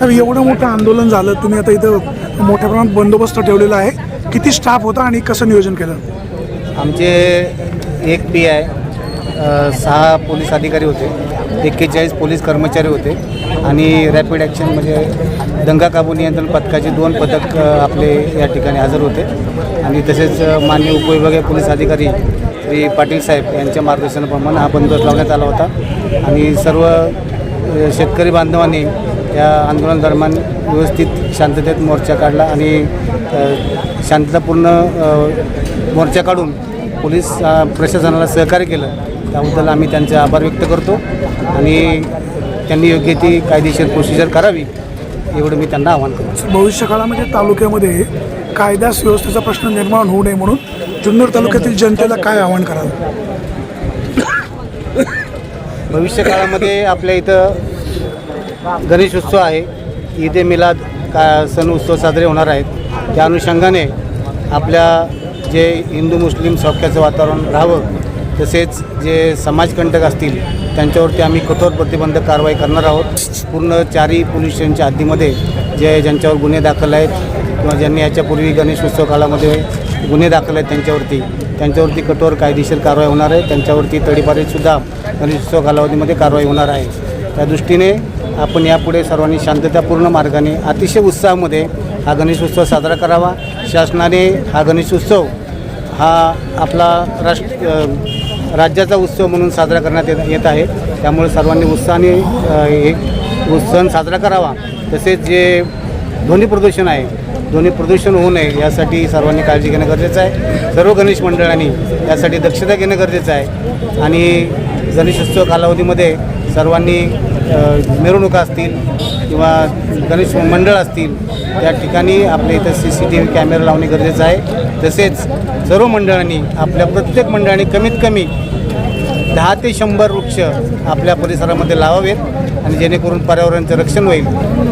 तर एवढं मोठं आंदोलन झालं तुम्ही आता इथं मोठ्या प्रमाणात बंदोबस्त ठेवलेला आहे. किती स्टाफ होता आणि कसं नियोजन केलं? आमचे एक पी आय सहा पोलीस अधिकारी होते एक्केचाळीस पोलीस कर्मचारी होते आणि रॅपिड ॲक्शन म्हणजे दंगा काबू नियंत्रण पथकाचे दोन पथक आपले या ठिकाणी हजर होते. आणि तसेच अ, माननीय उपविभागीय पोलीस अधिकारी श्री पाटील साहेब यांच्या मार्गदर्शनाप्रमाणे हा बंदोबस्त लावण्यात आला होता. आणि सर्व शेतकरी बांधवांनी या आंदोलनादरम्यान व्यवस्थित शांततेत मोर्चा काढला आणि शांततापूर्ण मोर्चा काढून पोलीस प्रशासनाला सहकार्य केलं. त्याबद्दल आम्ही त्यांचे आभार व्यक्त करतो आणि त्यांनी योग्य ती कायदेशीर प्रोसिजर करावी एवढं मी त्यांना आवाहन करतो. भविष्य काळामध्ये तालुक्यामध्ये कायदा सुव्यवस्थेचा प्रश्न निर्माण होऊ नये म्हणून जुन्नर तालुक्यातील जनतेला काय आवाहन कराल? भविष्य काळामध्ये आपल्या इथं गणेश उत्सव आहे. ईद ए मिलाद का सण उत्सव साजरे होणार आहेत. त्या अनुषंगाने आपल्या जे हिंदू मुस्लिम सौख्याचं वातावरण राहावं तसेच जे समाजकंटक असतील त्यांच्यावरती आम्ही कठोर प्रतिबंधक कारवाई करणार आहोत. पूर्ण चारही पोलीस स्टेशनच्या हद्दीमध्ये जे ज्यांच्यावर गुन्हे दाखल आहेत किंवा ज्यांनी याच्यापूर्वी गणेश उत्सव काळामध्ये गुन्हे दाखल आहेत त्यांच्यावरती त्यांच्यावरती कठोर कायदेशीर कारवाई होणार आहे. त्यांच्यावरती तडीपारीतसुद्धा गणेशोत्सव कालावधीमध्ये कारवाई होणार आहे. त्या दृष्टीने आपण यापुढे सर्वांनी शांततापूर्ण मार्गाने अतिशय उत्साहामध्ये हा गणेशोत्सव साजरा करावा. शासनाने हा गणेशोत्सव हा आपला राष्ट्र राज्याचा उत्सव म्हणून साजरा करण्यात येत येत आहे. त्यामुळे सर्वांनी उत्साहाने हे सण साजरा करावा. तसेच जे ध्वनी प्रदूषण आहे ध्वनी प्रदूषण होऊ नये यासाठी सर्वांनी काळजी घेणं गरजेचं आहे. सर्व गणेश मंडळांनी यासाठी दक्षता घेणं गरजेचं आहे. आणि गणेशोत्सव कालावधीमध्ये सर्वांनी मिरवणुका असतील किंवा गणेश मंडळ असतील त्या ठिकाणी आपल्या इथं C C T V camera लावणे गरजेचं आहे. तसेच सर्व मंडळांनी आपल्या प्रत्येक मंडळाने कमीत कमी दहा ते शंभर वृक्ष आपल्या परिसरामध्ये लावावेत आणि जेणेकरून पर्यावरणाचं रक्षण होईल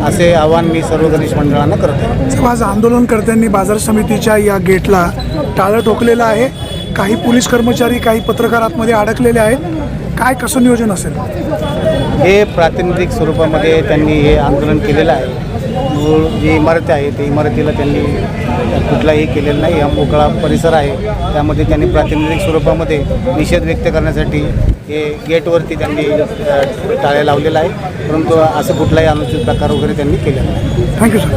असे आवाहन मी सर्व गणेश मंडळांना करतो. आज आंदोलनकर्त्यांनी बाजार समितीच्या या गेटला टाळं ठोकलेलं आहे. काही पोलीस कर्मचारी काही पत्रकार आतमध्ये अडकलेले आहेत. काय कसं नियोजन असेल? हे प्रातिनिधिक स्वरूपामध्ये त्यांनी हे आंदोलन केलेलं आहे. मूळ जी इमारत आहे त्या इमारतीला त्यांनी कुठलाही केलेलं नाही. हा मोकळा परिसर आहे. त्यामध्ये त्यांनी प्रातिनिधिक स्वरूपामध्ये निषेध व्यक्त करण्यासाठी हे गेटवरती त्यांनी टाळ्या लावलेला आहे परंतु असं कुठलाही अनुचित प्रकार वगैरे त्यांनी केलेला नाही. Thank you sir